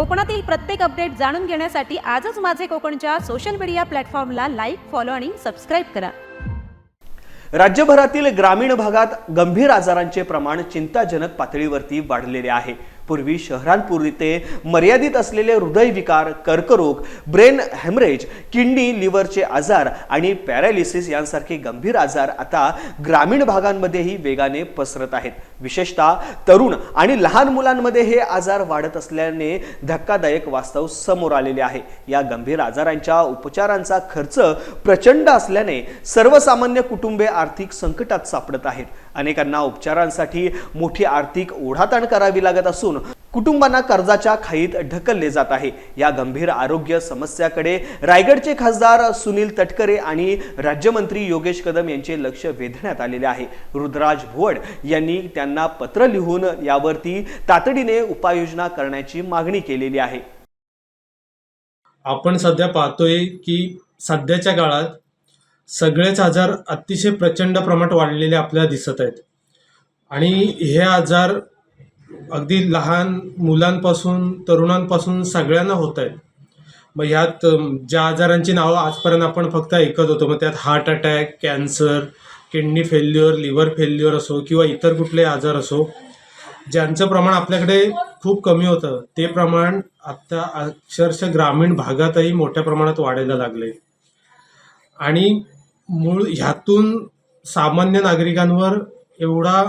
कोकणातील प्रत्येक अपडेट जाणून घेण्यासाठी आजच माझे कोकणच्या सोशल मीडिया प्लॅटफॉर्मला लाईक फॉलो आणि सबस्क्राईब करा. राज्यभरातील ग्रामीण भागात गंभीर आजारांचे प्रमाण चिंताजनक पातळीवरती वाढलेले आहे. पूर्वी शहरांपुरते मर्यादित असलेले हृदयविकार कर्करोग ब्रेन हॅमरेज किडनी लिव्हरचे आजार आणि पॅरालिसिस यांसारखे गंभीर आजार आता ग्रामीण भागांमध्येही वेगाने पसरत आहेत. विशेषतः तरुण आणि लहान मुलांमध्ये हे आजार वाढत असल्याने धक्कादायक वास्तव समोर आलेले आहे. या गंभीर आजारांच्या उपचारांचा खर्च प्रचंड असल्याने सर्वसामान्य कुटुंबे आर्थिक संकटात सापडत आहेत. अनेकांना उपचारांसाठी मोठी आर्थिक ओढाताण करावी लागत असून कुटुंबांना कर्जाच्या खाईत ढकलले जात आहे. या गंभीर आरोग्य समस्याकडे रायगडचे खासदार सुनील तटकरे आणि राज्यमंत्री योगेश कदम यांचे लक्ष वेधण्यात आलेले आहे. रुद्राज भुवड यांनी त्यांना पत्र लिहून यावरती तातडीने उपाययोजना करण्याची मागणी केलेली आहे. आपण सध्या पाहतोय की सध्याच्या काळात सगळेच आजार अतिशय प्रचंड प्रमाणात वाढलेले आपल्याला दिसत आहेत. आणि हे आजार अगदी लहान मुलांपासून तरुणांपासून सगळ्यांना होत आहेत. मग ह्यात ज्या आजारांची नावं आजपर्यंत आपण फक्त ऐकत होतो मग त्यात heart attack cancer kidney failure liver failure असो किंवा इतर कुठले आजार असो ज्यांचं प्रमाण आपल्याकडे खूप कमी होतं ते प्रमाण आता अक्षरशः ग्रामीण भागातही मोठ्या प्रमाणात वाढायला लागले आणि मूळ ह्यातून सामान्य नागरिकांवर एवढा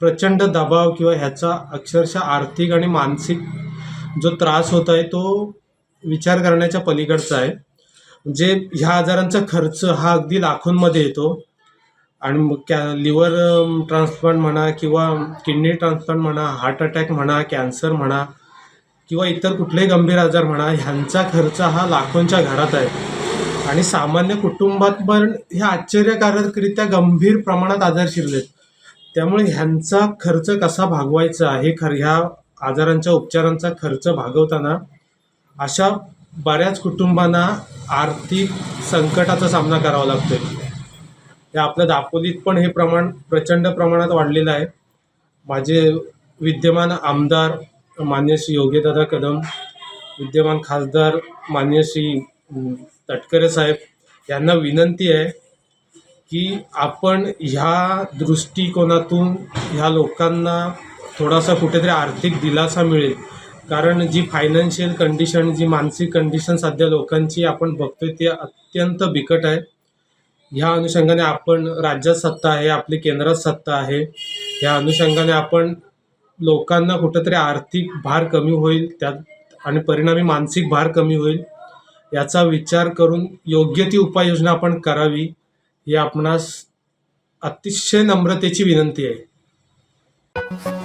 प्रचंड दबाव किंवा ह्याचा अक्षरशः आर्थिक आणि मानसिक जो त्रास होत आहे तो विचार करण्याच्या पलीकडचा आहे. म्हणजे ह्या आजारांचा खर्च हा अगदी लाखोंमध्ये येतो आणि मग कॅ लिव्हर ट्रान्सप्लांट म्हणा किंवा किडनी ट्रान्सप्लांट म्हणा हार्ट अटॅक म्हणा कॅन्सर म्हणा किंवा इतर कुठलेही गंभीर आजार म्हणा ह्यांचा खर्च हा लाखोंच्या घरात आहे. आणि सामान्य कुटुंबात पण हे आश्चर्यकारकरित्या गंभीर प्रमाणात आजार शिरलेत. त्यामुळे ह्यांचा खर्च कसा भागवायचा? हे खर ह्या आजारांच्या उपचारांचा खर्च भागवताना अशा बऱ्याच कुटुंबांना आर्थिक संकटाचा सामना करावा लागतोय. या आपल्या दापोलीत पण हे प्रमाण प्रचंड प्रमाणात वाढलेलं आहे. माझे विद्यमान आमदार मान्य श्री योगेदादा कदम विद्यमान खासदार मान्य श्री तटकरे साहेब यांना विनंती आहे की आपण ह्या दृष्टिकोनातून ह्या लोकांना थोडासा कुठेतरी आर्थिक दिलासा मिळेल. कारण जी फायनान्शियल कंडिशन जी मानसिक कंडिशन सध्या लोकांची आपण बघतोय ती अत्यंत बिकट आहे. ह्या अनुषंगाने आपण राज्यात सत्ता आहे आपली केंद्रात सत्ता आहे. ह्या अनुषंगाने आपण लोकांना कुठंतरी आर्थिक भार कमी होईल त्यात आणि परिणामी मानसिक भार कमी होईल. याचा विचार करून योग्य ती उपाययोजना आपण करावी ही आपणास अतिशय नम्रतेची विनंती आहे.